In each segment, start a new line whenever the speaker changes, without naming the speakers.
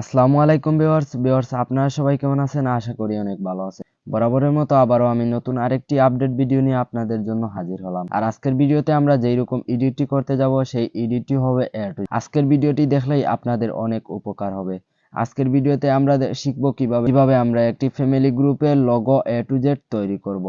আসসালামু আলাইকুম viewers. Viewers, আপনারা সবাই কেমন আছেন? আশা করি অনেক ভালো আছেন। বরাবরের মতো আবারও আমি নতুন আরেকটি আপডেট ভিডিও নিয়ে আপনাদের জন্য হাজির হলাম। আর আজকের ভিডিওতে আমরা যেই রকম এডিটটি করতে যাব, সেই এডিটটি হবে এয়ারটু আজকের ভিডিওটি দেখলেই আপনাদের অনেক উপকার হবে। আজকের ভিডিওতে আমরা শিখব কীভাবে কীভাবে আমরা একটি ফ্যামিলি গ্রুপের লগো এ টু জেড তৈরি করব।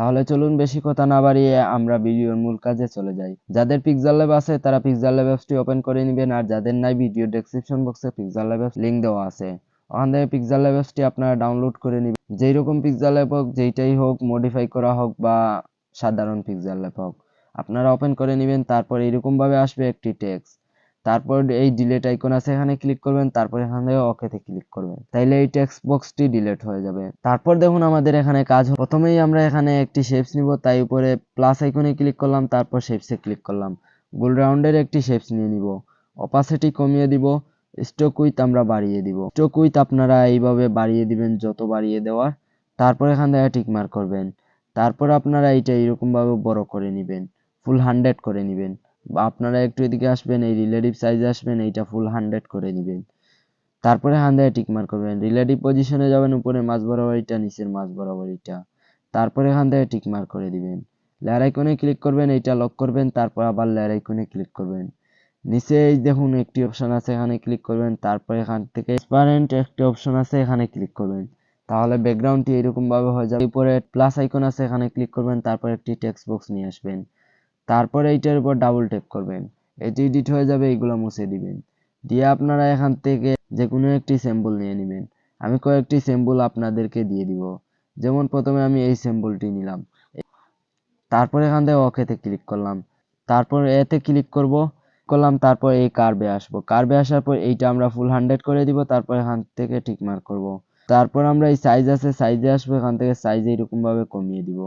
তাহলে চলুন বেশি কথা না বাড়িয়ে আমরা ভিডিওর মূল কাজে চলে যাই। যাদের পিক্সেল ল্যাব আছে, তারা পিক্সেল ল্যাব অ্যাপসটি ওপেন করে নেবেন, আর যাদের নাই ভিডিও ডেসক্রিপশন বক্সে পিক্সেল ল্যাব অ্যাপস লিংক দেওয়া আছে। ওখান থেকে পিক্সেল ল্যাব অ্যাপসটি আপনারা ডাউনলোড করে নেবেন। যেই রকম পিক্সেল ল্যাব হোক, যেইটাই হোক মডিফাই করা হোক বা সাধারণ পিক্সেল ল্যাব হোক, আপনারা ওপেন করে নেবেন, তারপর এরকম ভাবে আসবে একটি টেক্সট তারপর এই ডিলেট আইকন আছে, এখানে ক্লিক করবেন, তারপর এখান থেকে ওকেতে ক্লিক করবেন। তাইলে এই টেক্সট বক্সটি ডিলিট হয়ে যাবে। তারপর দেখুন আমাদের এখানে কাজ প্রথমেই আমরা এখানে একটি শেপস নিব, তাই উপরে প্লাস আইকনে ক্লিক করলাম, তারপর শেপসে ক্লিক করলাম। গোল রাউন্ডের একটি শেপস নিয়ে নিব। অপাসিটি কমিয়ে দিব স্টক উইথ আমরা বাড়িয়ে দিব। স্টক উইথ আপনারা এইভাবে বাড়িয়ে দিবেন, যত বাড়িয়ে দেওয়ার। তারপর এখান থেকে টিক মার্ক করবেন। তারপর আপনারা এইটা এরকম ভাবে বড় করে নেবেন ফুল হান্ড্রেড করে নেবেন। আপনারা একটু এদিকে আসবেন, এই রিলেটিভ সাইজে আসবেন, এইটা ফুল হান্ড্রেড করে নেবেন তারপরে হান দিয়ে টিক মার্ক করবেন রিলেটিভ পজিশনে যাবেন উপরে, মাঝ বরাবর এটা নিচের মাঝ বরাবর এটা তারপরে থেকে টিক মার্ক করে দিবেন। লেয়ার আইকনে ক্লিক করবেন, এইটা লক করবেন, তারপর আবার লেয়ার আইকনে ক্লিক করবেন। নিচে এই দেখুন একটি অপশন আছে, এখানে ক্লিক করবেন, তারপর এখান থেকে ট্রান্সপারেন্ট একটি অপশন আছে, এখানে ক্লিক করবেন। তাহলে ব্যাকগ্রাউন্ডটি এরকম ভাবে হয়ে যাবে। উপরে প্লাস আইকন আছে, এখানে ক্লিক করবেন, তারপর একটি টেক্সট বক্স নিয়ে আসবেন। তারপরে এইটার উপর ডাবল ট্যাপ করবেন। এটি এডিট হয়ে যাবে, এইগুলো মুছে দিবেন। দিয়ে আপনারা এখান থেকে যে কোনো একটি স্যাম্পল নিয়ে নেবেন। আমি কয়েকটি স্যাম্পল আপনাদেরকে দিয়ে দিব। যেমন প্রথমে আমি এই স্যাম্পলটি নিলাম। তারপর এখান থেকে ওকেতে ক্লিক করলাম। তারপর এতে ক্লিক করব। করলাম, তারপর এই কার্ভে আসব। কার্ভে আসার পর এইটা আমরা ফুল হান্ড্রেড করে দিব। তারপর এখান থেকে ঠিক মার্ক করব। তারপর আমরা এই সাইজ আছে সাইজে আসব। এখান থেকে সাইজ এইরকম ভাবে কমিয়ে দিব।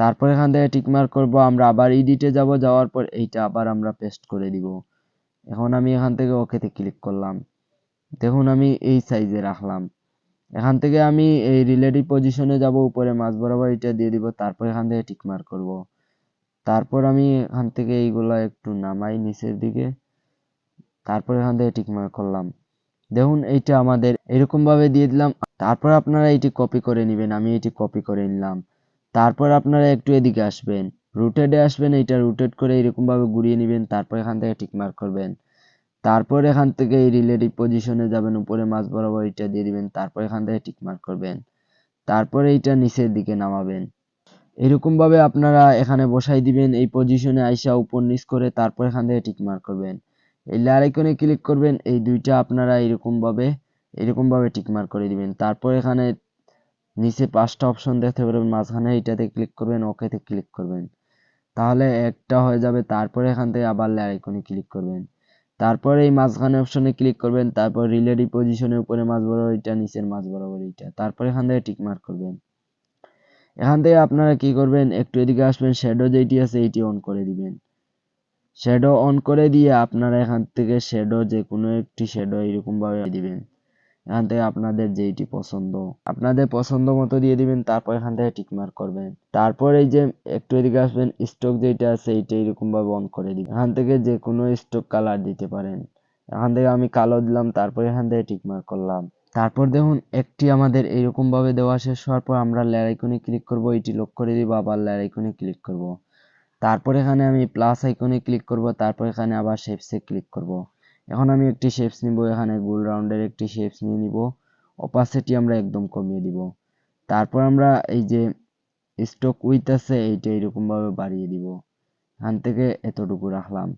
তারপর এখান থেকে টিক মার্ক করব, আমরা আবার এডিটে যাব, যাওয়ার পর এইটা আবার আমরা পেস্ট করে দিব। এখন আমি এখান থেকে ওকেতে ক্লিক করলাম। দেখুন আমি এই সাইজে রাখলাম। এখান থেকে আমি এই রিলেটিভ পজিশনে যাব, উপরে মাঝ বরাবর এটা দিয়ে দিব, তারপর এখান থেকে টিক মার্ক করব। তারপর আমি এখান থেকে এইগুলা একটু নামাই নিচের দিকে। তারপর এখান থেকে টিক মার্ক করলাম। দেখুন এইটা আমাদের এরকম ভাবে দিয়ে দিলাম। তারপর আপনারা এটি কপি করে নেবেন, আমি এটি কপি করে নিলাম। তারপর আপনারা একটু এদিকে আসবেন। রুটেডে আসবেন, এইটা রুটেড করে এরকম ভাবে ঘুরিয়ে নেবেন, তারপর এখান থেকে টিক মার্ক করবেন। তারপর এখান থেকে এই রিলেটিভ পজিশনে যাবেন, উপরে মাঝ বরাবর এটা দিয়ে দিবেন, তারপর এখান থেকে টিক মার্ক করবেন। তারপর এইটা নিচের দিকে নামাবেন। এরকম ভাবে আপনারা এখানে বসাই দিবেন, এই পজিশনে আইসা উপর নিচ করে তারপর এখান থেকে টিক মার্ক করবেন। এই লেয়ার আইকনে ক্লিক করবেন, এই দুইটা আপনারা এরকম ভাবে এরকম ভাবে টিক মার্ক করে দিবেন। তারপর এখানে নিচে পাঁচটা অপশন দেখতে পারবেন, মাঝখানে এইটাতে ক্লিক করবেন ওকেতে ক্লিক করবেন। তাহলে একটা হয়ে যাবে, তারপরে এখান থেকে আবার লেয়ার আইকনে ক্লিক করবেন। তারপর এই মাঝখানে অপশনে ক্লিক করবেন, তারপর রিলেটিভ পজিশনের উপরে মাঝ বরাবর এটা নিচের মাঝ বরাবর এইটা। তারপর এখান থেকে টিক মার্ক করবেন। এখান থেকে আপনারা কি করবেন, একটু এদিকে আসবেন শ্যাডো যেটি আছে এইটি অন করে দিবেন। শ্যাডো অন করে দিয়ে আপনারা এখান থেকে শ্যাডো যে কোনো একটি শ্যাডো এরকম ভাবে দিবেন। এখান থেকে আপনাদের যেইটি পছন্দ, আপনাদের পছন্দ মতো দিয়ে দিবেন, তারপর এখান থেকে টিক মার্ক করবেন। তারপর এই যে একটু এদিকে আসবেন স্টক যেটা আছে এইটা এরকম ভাবে অন করে দিবেন। এখান থেকে যে কোনো স্টক কালার দিতে পারেন। এখান থেকে আমি কালো দিলাম, তারপর এখান থেকে টিক মার্ক করলাম। তারপর দেখুন, একটি আমাদের এইরকম ভাবে দেওয়া শেষ হওয়ার পর আমরা লেয়ার আইকনে ক্লিক করব, এটি লক করে দিব, আবার লেয়ার আইকনে ক্লিক করব। তারপর এখানে আমি প্লাস আইকনে ক্লিক করব, তারপর এখানে আবার শেপসে ক্লিক করব। এখন আমি একটি শেপস নিব, এখানে গোল রাউন্ডের একটি শেপস নিয়ে নিব। অপাসিটি আমরা একদম কমিয়ে দিব। তারপর আমরা এই যে স্টক উইথ আছে, এইটা এরকম ভাবে বাড়িয়ে দিব। এখান থেকে এতটুকু রাখলাম।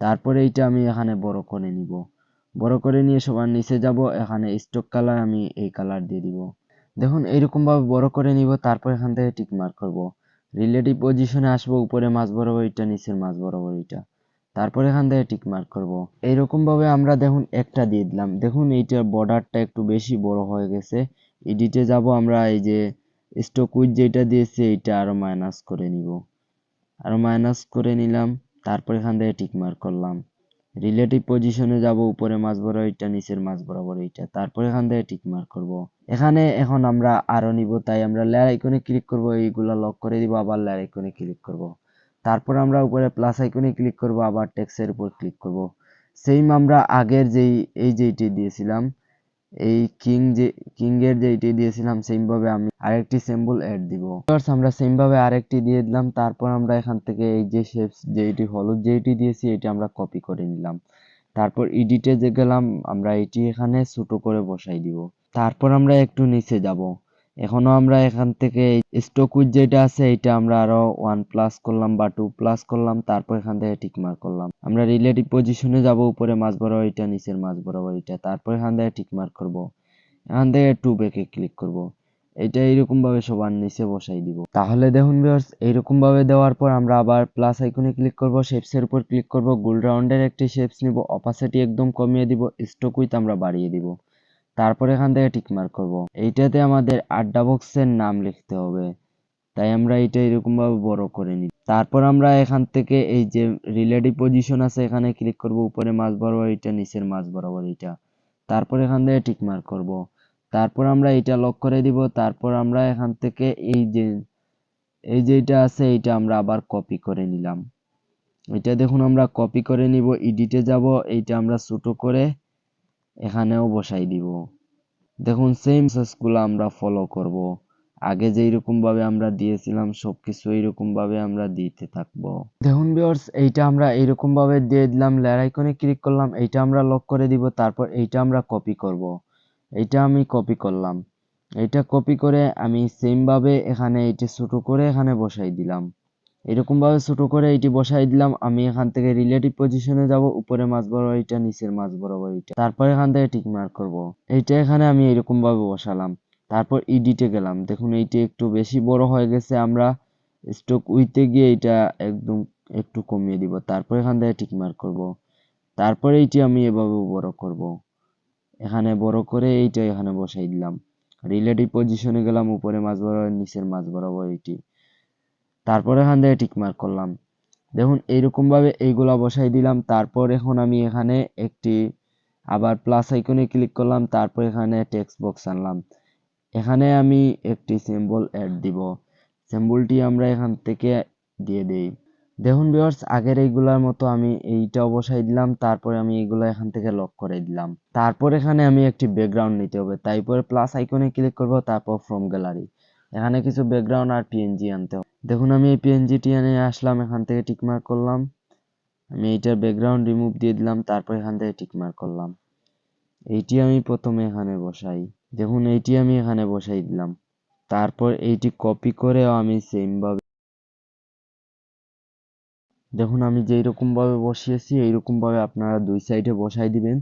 তারপরে এইটা আমি এখানে বড় করে নিব। বড় করে নিয়ে সবার নিচে যাব, এখানে স্টক কালার আমি এই কালার দিয়ে দিব। দেখুন এইরকম ভাবে বড় করে নিব, তারপর এখান থেকে টিক মার্ক করব। রিলেটিভ পজিশনে আসব, উপরে মাঝ বরাবর এটা নিচের মাঝ বরাবর এটা তারপর এখান থেকে টিক মার্ক করব। এইরকম ভাবে আমরা দেখুন একটা দিয়ে দিলাম। দেখুন এইটার বর্ডারটা একটু বেশি বড় হয়ে গেছে। এডিটে যাব আমরা, এই যে স্টক উইথ যেটা দিয়েছি, এইটা আরও মাইনাস করে নিব। আরও মাইনাস করে নিলাম, তারপর এখান থেকে টিক মার্ক করলাম। রিলেটিভ পজিশনে যাব, উপরে মাছ বরাবর এইটা, নিচের মাঝ বরাবর এইটা। তারপর এখান থেকে টিক মার্ক করব। এখানে এখন আমরা আরও নিব, তাই আমরা লেয়ার আইকনে ক্লিক করব, এইগুলা লক করে দিব, আবার লেয়ার আইকনে ক্লিক করব। তারপর আমরা উপরে প্লাস আইকনে ক্লিক করব, আবার টেক্সটের উপর ক্লিক করব। সেম আমরা আগের যেই, এই যেইটি দিয়েছিলাম, এই কিং যে কিং এর যেটি দিয়েছিলাম সেম ভাবে আমি আরেকটি সিম্বল অ্যাড দিব। আমরা সেম ভাবে আরেকটি দিয়ে দিলাম, তারপর আমরা এখান থেকে এই যে শেপস যেটি হলুদ যেটি দিয়েছি, এটি আমরা কপি করে নিলাম। তারপর এডিটে যে গেলাম, আমরা এটি এখানে ছোট করে বসাই দিব। তারপর আমরা একটু নিচে যাব। এখনও আমরা এখান থেকে স্টক উইথ যেটা আছে, এটা আমরা আরও ওয়ান প্লাস করলাম বা টু প্লাস করলাম, তারপর এখান থেকে টিক মার্ক করলাম। আমরা রিলেটিভ পজিশনে যাব, উপরে মাছ বরাবর এটা, নিচের মাছ বরাবর এটা, তারপর এখান থেকে টিক মার্ক করব। এখান থেকে টু ব্যাকে ক্লিক করব। এটা এইরকম ভাবে সবার নিচে বসাই দিব। তাহলে দেখুন ভিউয়ার্স এইরকম ভাবে দেওয়ার পর আমরা আবার প্লাস আইকনে ক্লিক করব শেপস এর উপর ক্লিক করব গোল রাউন্ডের একটি শেপস নিব অপাসিটি একদম কমিয়ে দিব স্টক উইথ আমরা বাড়িয়ে দিব। তারপর এখান থেকে টিক মার্ক করব। এইটাতে আমাদের আড্ডা বক্সের নাম লিখতে হবে। তাই আমরা এটা এরকম ভাবে বড় করে নিই। তারপর আমরা এখান থেকে এই যে রিলেটিভ পজিশন আছে, এখানে ক্লিক করব। উপরে মাছ বরাবর এটা নিচের মাছ বরাবর এটা তারপর এখান থেকে টিক মার্ক করব। তারপর আমরা এটা লক করে দিব। তারপর আমরা এখান থেকে এই যে, এই যেটা আছে এটা আমরা আবার কপি করে নিলাম। এটা দেখুন, আমরা কপি করে নিব। এডিটে যাব। এইটা আমরা ছোট করে এখানেও বসাই দিব। দেখুন সেম প্রসেসগুলো আমরা ফলো করব। আগে যেই ভাবে আমরা দিয়েছিলাম, সবকিছু এইরকম ভাবে আমরা দিতে থাকব। দেখুন ভিউয়ার্স এইটা আমরা এইরকম ভাবে দিয়ে দিলাম লেয়ার আইকনে ক্লিক করলাম, এইটা আমরা লক করে দিব, তারপর এইটা আমরা কপি করব। এইটা আমি কপি করলাম। এইটা কপি করে আমি সেম ভাবে এখানে এইটা ছোট করে এখানে বসাই দিলাম। এরকম ভাবে ছোট করে এইটি বসাই দিলাম। আমি এখান থেকে রিলেটিভ পজিশনে যাব। উপরে মাছ বরাবর এইটা নিচের মাছ বরাবর এইটা তারপর এখান থেকে টিক মার্ক করব। এইটা এখানে আমি এরকম ভাবে বসালাম। তারপর এডিটে গেলাম। দেখুন, এইটা একটু বেশি বড় হয়ে গেছে। আমরা স্টক উইতে গিয়ে এটা একদম একটু কমিয়ে দিব। তারপর এখান থেকে টিক মার্ক করব। তারপর এইটি আমি এভাবে বড় করব। এখানে বড় করে এইটা এখানে বসাই দিলাম। রিলেটিভ পজিশনে গেলাম। উপরে মাছ বরাবর, নিচের মাছ বরাবর এইটি তারপর এখান থেকে টিক মার্ক করলাম। দেখুন এইরকম ভাবে এইগুলা বসাই দিলাম। তারপর এখন আমি এখানে একটি আবার প্লাস আইকনে ক্লিক করলাম। তারপর এখানে টেক্সট বক্স আনলাম। এখানে আমি একটি সিম্বল অ্যাড দিব। সিম্বলটি আমরা এখান থেকে দিয়ে দেই। দেখুন ভিউয়ার্স আগের এইগুলার মতো আমি এইটাও বসাই দিলাম। তারপরে আমি এইগুলো এখান থেকে লক করে দিলাম। তারপর এখানে আমি একটি ব্যাকগ্রাউন্ড নিতে হবে। তারপরে প্লাস আইকনে ক্লিক করব, তারপর ফ্রম গ্যালারি এখানে কিছু ব্যাকগ্রাউন্ড আর পিএনজি আনতে হবে। দেখুন, আমি এই পিএনজিটি এনে আসলাম, এখান থেকে টিকমার্ক করলাম। আমি এইটার ব্যাকগ্রাউন্ড রিমুভ দিয়ে দিলাম, তারপর এখান থেকে টিকমার্ক করলাম। এইটি আমি প্রথমে এখানে বসাই। দেখুন, এইটি আমি এখানে বসাই দিলাম। তারপর এইটি কপি করেও আমি সেম ভাবে দেখুন, আমি যেই রকম ভাবে বসিয়েছি, এইরকম ভাবে আপনারা দুই সাইডে বসাই দিবেন।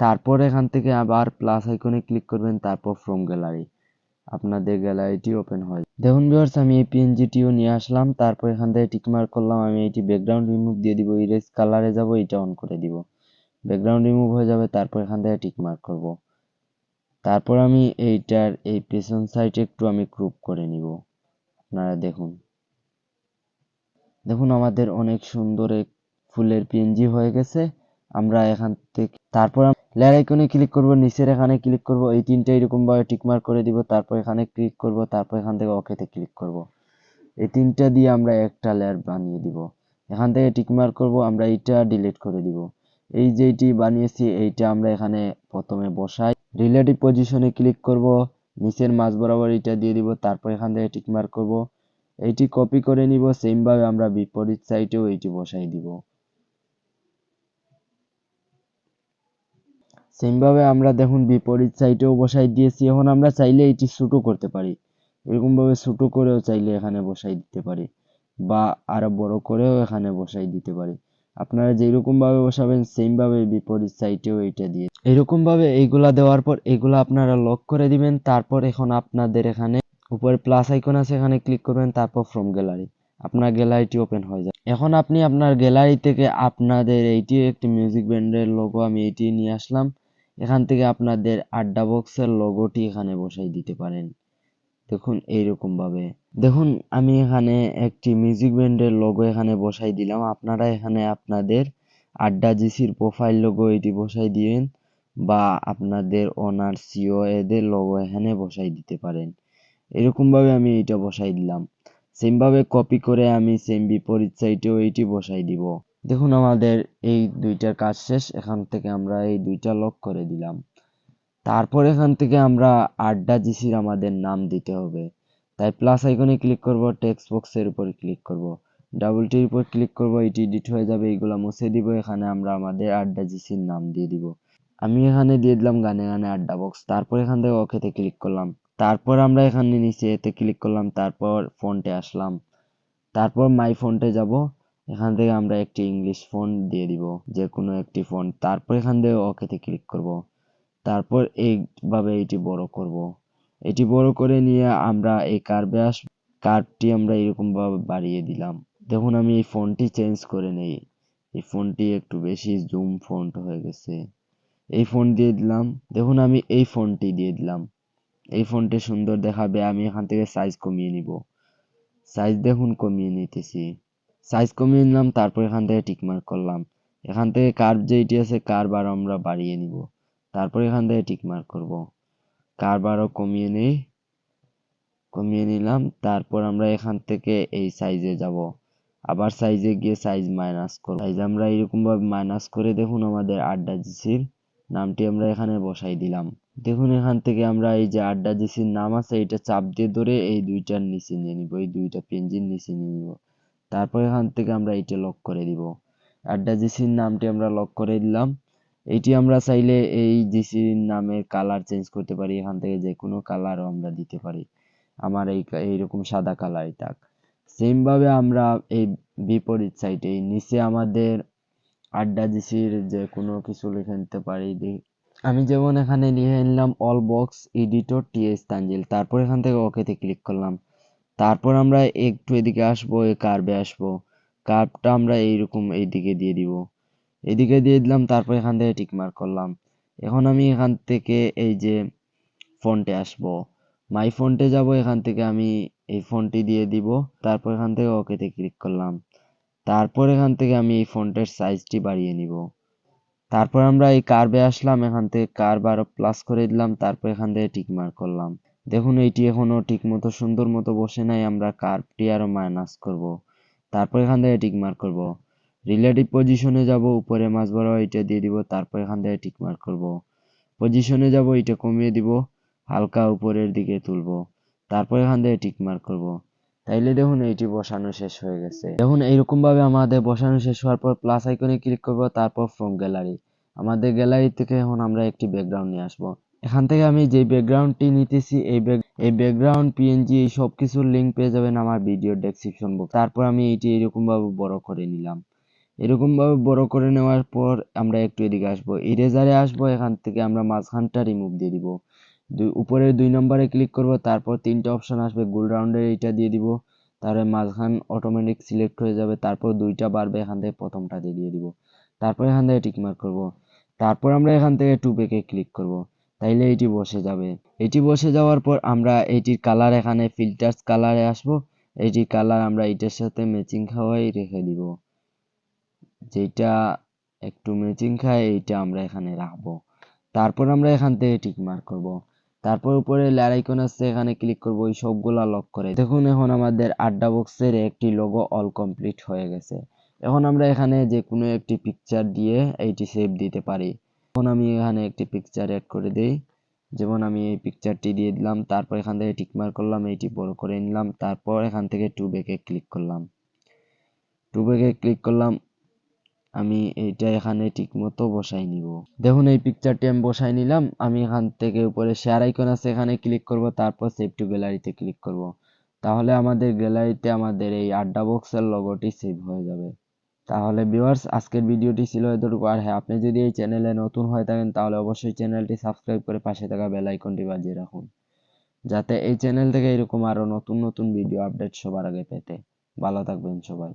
তারপর এখান থেকে আবার প্লাস আইকনে ক্লিক করবেন, তারপর ফ্রম গ্যালারি আপনাদের গ্যালারিটি ওপেন হয় দেখুন ভিউয়ার্স আমি এই পিএনজিটিও নিয়ে আসলাম, তারপর এখান থেকে টিকমার্ক করলাম, আমি এইটি ব্যাকগ্রাউন্ড রিমুভ দিয়ে দিব ইরেজ কালারে যাব, এটা অন করে দিব। ব্যাকগ্রাউন্ড রিমুভ হয়ে যাবে, তারপর এখান থেকে টিকমার্ক করব। তারপর আমি এইটার এই পেছন সাইড একটু আমি ক্রুপ করে নিব। আপনারা দেখুন। দেখুন, আমাদের অনেক সুন্দর এক ফুলের পিএনজি হয়ে গেছে। আমরা এখান থেকে তারপর লেয়ার আইকনে ক্লিক করব, নিচের এখানে ক্লিক করব, এই তিনটা এরকম ভাবে টিকমার্ক করে দিব, তারপর এখানে ক্লিক করব, তারপর এখান থেকে ওকেতে ক্লিক করব। এই তিনটা দিয়ে আমরা একটা লেয়ার বানিয়ে দিব। এখান থেকে টিকমার্ক করব, আমরা এইটা ডিলিট করে দিব। এই যেটি বানিয়েছি, এইটা আমরা এখানে প্রথমে বসাই। রিলেটিভ পজিশনে ক্লিক করব, নিচের মাঝ বরাবর এটা দিয়ে দিব, তারপর এখান থেকে টিকমার্ক করব। এইটি কপি করে নিব সেম ভাবে আমরা বিপরীত সাইডেও এইটি বসাই দিব। সেম ভাবে আমরা দেখুন বিপরীত সাইডেও বসাই দিয়েছি, এখন আমরা চাইলে এটি ছোটো করতে পারি। এরকম ভাবে ছোটো করেও চাইলে এখানে বসাই দিতে পারি বা আরও বড় করেও এখানে বসাই দিতে পারি। আপনারা যেরকম ভাবে বসাবেন সেম ভাবে বিপরীত সাইডেও এইটা দিয়ে। এরকম ভাবে এইগুলা দেওয়ার পর এগুলা আপনারা লক করে দিবেন, তারপর এখন আপনাদের এখানে উপরে প্লাস আইকন আছে, এখানে ক্লিক করবেন, তারপর ফ্রম গ্যালারি আপনার গ্যালারিটি ওপেন হয়ে যায় এখন আপনি আপনার গ্যালারি থেকে আপনাদের এইটি একটি মিউজিক ব্যান্ডের লোগো আমি এটি নিয়ে আসলাম। এখান থেকে আপনাদের আড্ডা বক্সের লোগোটি এখানে বসাই দিতে পারেন। দেখুন এইরকম ভাবে দেখুন, আমি এখানে একটি মিউজিক ব্যান্ডের লোগো এখানে বসাই দিলাম। আপনারা এখানে আপনাদের আড্ডা জিসির প্রোফাইল লোগো এটি বসাই দিবেন বা আপনাদের ওনার সিও এদের লোগো এখানে বসাই দিতে পারেন। এরকম ভাবে আমি এটা বসাই দিলাম। সেম ভাবে কপি করে আমি সেম বিপরীত সাইডেও এটি বসাই দিব। দেখুন, আমাদের এই দুইটার কাজ শেষ। এখান থেকে আমরা এই দুইটা লক করে দিলাম। তারপর এখান থেকে আমরা আড্ডা জিসির আমাদের নাম দিতে হবে। তাই প্লাস আইকনে ক্লিক করব টেক্সট বক্সের উপর ক্লিক করব। ডাবল টির উপর ক্লিক করব, এটি এডিট হয়ে যাবে, এইগুলা মুছে দিব। এখানে আমরা আমাদের আড্ডা জিসির নাম দিয়ে দিব। আমি এখানে দিয়ে দিলাম গানে গানে আড্ডা বক্স তারপর এখান থেকে ওকেতে ক্লিক করলাম। তারপর আমরা এখানে নিচে এতে ক্লিক করলাম। তারপর ফন্টে আসলাম। তারপর মাই ফন্টে যাব। এখান থেকে আমরা একটি ইংলিশ ফন্ট দিয়ে দিব যে কোনো একটি ফন্ট তারপর এখান থেকে ওকেতে ক্লিক করব। তারপর এইভাবে এটি বড় করব। এটি বড় করে নিয়ে আমরা এই কার্ভে আস কার্ভটি আমরা এরকম ভাবে বাড়িয়ে দিলাম। দেখুন, আমি এই ফোনটি চেঞ্জ করে নেই। এই ফোনটি একটু বেশি জুম ফন্ট হয়ে গেছে। এই ফোন দিয়ে দিলাম। দেখুন, আমি এই ফোনটি দিয়ে দিলাম। এই ফোনটি সুন্দর দেখাবে। আমি এখান থেকে সাইজ কমিয়ে নিব। সাইজ দেখুন, কমিয়ে নিতেছি। সাইজ কমিয়ে নিলাম, তারপর এখান থেকে টিকমার্ক করলাম। এখান থেকে কার্ভ যেটি আছে কার্ভ আরও আমরা বাড়িয়ে নিব। তারপর এখান থেকে টিকমার্ক করব। কার্ভ আরও কমিয়ে নেই, কমিয়ে নিলাম, তারপর আমরা এখান থেকে এই সাইজে যাব। আবার সাইজে গিয়ে সাইজ মাইনাস করব। সাইজ আমরা এরকম ভাবে মাইনাস করে দেখুন আমাদের আড্ডা জিসির নামটি আমরা এখানে বসাই দিলাম। দেখুন এখান থেকে আমরা এই যে আড্ডা জিসির নাম আছে, এটা চাপ দিয়ে ধরে এই দুইটার নিচে নিয়ে নিব, এই দুইটা পেঞ্জির নিচে নিয়ে নিব। তারপর এখান থেকে আমরা এটা লক করে দিব। আড্ডা জিসির নামটি আমরা লক করে দিলাম, এটি আমরা চাইলে এই জিসির নামের কালার চেঞ্জ করতে পারি, এখান থেকে যে কোনো কালারও আমরা দিতে পারি। আমার এই এইরকম সাদা কালারই থাক সেম ভাবে আমরা এই বিপরীত সাইডে এই নিচে আমাদের আড্ডা জিসির যে কোনো কিছু লিখে নিতে পারি আমি যেমন এখানে লিখে নিলাম all box editor TS Tanzil, তারপর এখান থেকে ওকেতে ক্লিক করলাম। তারপর আমরা একটু এদিকে আসব এই কার্ভে আসব। কার্ভটা আমরা এইরকম এইদিকে দিয়ে দিব। এদিকে দিয়ে দিলাম, তারপর এখান থেকে টিক মার্ক করলাম। এখন আমি এখান থেকে এই যে ফন্টে আসব। মাই ফন্টে যাব, এখান থেকে আমি এই ফোনটি দিয়ে দিব। তারপর এখান থেকে ওকেতে ক্লিক করলাম। তারপর এখান থেকে আমি এই ফন্টের সাইজটি বাড়িয়ে নিব। তারপর আমরা এই কার্ভে আসলাম, এখান থেকে কার্ভ আরও প্লাস করে দিলাম, তারপর এখান থেকে টিক মার্ক করলাম। দেখুন এইটি এখনও ঠিক মতো সুন্দর মতো বসে নাই, আমরা কার্ভটি আরও মাইনাস করব। তারপর এখান থেকে টিক মার্ক করব। রিলেটিভ পজিশনে যাব, উপরে মাছ বড় এটা দিয়ে দিব, তারপর এখান থেকে টিক মার্ক করব। পজিশনে যাব এটা কমিয়ে দিব, হালকা উপরের দিকে তুলব, তারপর এখান থেকে টিক মার্ক করব। তাইলে দেখুন, এইটি বসানো শেষ হয়ে গেছে। দেখুন, এইরকম ভাবে আমাদের বসানো শেষ হওয়ার পর প্লাস আইকনে ক্লিক করব, তারপর ফ্রম গ্যালারি আমাদের গ্যালারি থেকে এখন আমরা একটি ব্যাকগ্রাউন্ড নিয়ে আসব। এখান থেকে আমি যে ব্যাকগ্রাউন্ডটি নিতেছি, এই এই ব্যাকগ্রাউন্ড পিএনজি এই সব কিছুর লিঙ্ক পেয়ে যাবেন আমার ভিডিও ডেসক্রিপশন বক্স তারপর আমি এটি এরকম ভাবে বড় করে নিলাম। এরকম ভাবে বড় করে নেওয়ার পর আমরা একটু এদিকে আসব। ইরেজারে আসব, এখান থেকে আমরা মাঝখানটা রিমুভ দিয়ে দিব। দুই উপরের দুই নম্বরে ক্লিক করব, তারপর তিনটা অপশন আসবে গোল রাউন্ডের এইটা দিয়ে দিব। তাহলে মাঝখান অটোমেটিক সিলেক্ট হয়ে যাবে, তারপর দুইটা বাড়বে, এখান থেকে প্রথমটা দিয়ে দিয়ে দিব। তারপর এখান থেকে টিক মার্ক করব। তারপর আমরা এখান থেকে টু পেকে ক্লিক করব। তাইলে এটি বসে যাবে। এটি বসে যাওয়ার পর আমরা এটির কালার এখানে ফিল্টার্স কালারে আসব। এটির কালার আমরা এটার সাথে ম্যাচিং খাওয়াই রেখে দিব। যেটা একটু ম্যাচিং খায়, এইটা আমরা এখানে রাখব। তারপর আমরা এখান থেকে টিক মার্ক করব। তারপর উপরে লেয়ার আইকন আছে, এখানে ক্লিক করব, এই সবগুলা লক করে। দেখুন, এখন আমাদের আড্ডা বক্সের একটি লোগো অল কমপ্লিট হয়ে গেছে। এখন আমরা এখানে যে কোনো একটি পিকচার দিয়ে এইটি সেভ দিতে পারি। এখন আমি এখানে একটি পিকচার অ্যাড করে দেই। যেমন আমি এই পিকচারটি দিয়ে দিলাম, তারপর এখান থেকে টিক মার্ক করলাম, এইটি বড় করে নিলাম, তারপর এখান থেকে টু বেকে ক্লিক করলাম। টু বেকে ক্লিক করলাম, আমি এইটা এখানে ঠিক মতো বসাই নিব। দেখুন, এই পিকচারটি আমি বসাই নিলাম, আমি এখান থেকে উপরে শেয়ার আইকন আছে, এখানে ক্লিক করব, তারপর সেভ টু গ্যালারিতে ক্লিক করব। তাহলে আমাদের গ্যালারিতে আমাদের এই আড্ডা বক্সের লগোটি সেভ হয়ে যাবে। তাহলে ভিউয়ার্স আজকের ভিডিওটি ছিল এতটুকু। আর হ্যাঁ আপনি যদি এই চ্যানেলে নতুন হয়ে থাকেন, তাহলে অবশ্যই চ্যানেলটি সাবস্ক্রাইব করে পাশে থাকা বেল আইকনটি বাজিয়ে রাখুন। যাতে এই চ্যানেল থেকে এরকম আরও নতুন নতুন ভিডিও আপডেট সবার আগে পেতে। ভালো থাকবেন সবাই।